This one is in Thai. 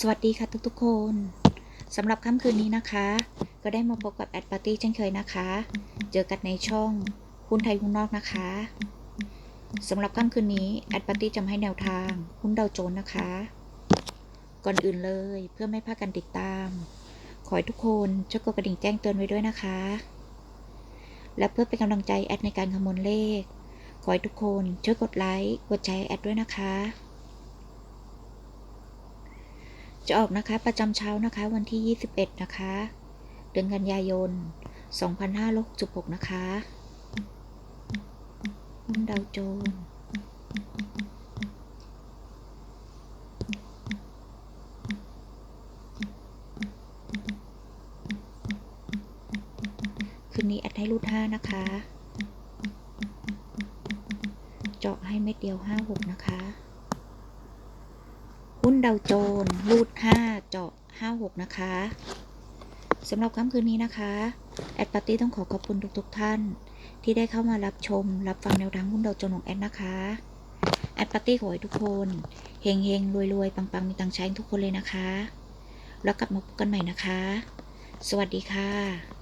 สวัสดีค่ะทุกๆคนสำหรับค่ำคืนนี้นะคะ ก็ได้มาพบกับแอดปาร์ตี้เช่นเคยนะคะ เจอกันในช่องหุ้นไทยหุ้นนอกนะคะสำหรับค่ำคืนนี้แอดปาร์ตี้จะให้แนวทางหุ้นดาวโจนส์นะคะ ก่อนอื่นเลยเพื่อไม่พลาดกันติดตาม ขอให้ทุกคนช่วยกดกระดิ่งแจ้งเตือนไว้ด้วยนะคะ และเพื่อเป็นกำลังใจแอดในการคำนวณเลข ขอให้ทุกคนช่วยกดไลค์กดแชร์แอดด้วยนะคะ จะออกนะคะประจำเช้านะคะวันที่ 21 นะคะ เดือนกันยายน 2566 นะคะหุ้นดาวโจนส์คืนนี้แอดให้รูด5นะคะ เจาะให้เม็ดเดียว 56 นะคะ หุ้นดาวโจนส์รูด 5 เจาะ 56 นะคะสำหรับค่ำคืนนี้นะคะ แอดปาร์ตี้ต้องขอขอบคุณทุกๆทท่าน ที่ได้เข้ามารับชม รับฟังแนวทางหุ้นดาวโจนส์ของแอดนะคะ แอดปาร์ตี้ขอให้ทุกคนเฮงเฮงรวยรวยๆปังมีตังใช้ทุกคนเลยนะคะ แล้วกลับมาพบกันใหม่นะคะ สวัสดีค่ะ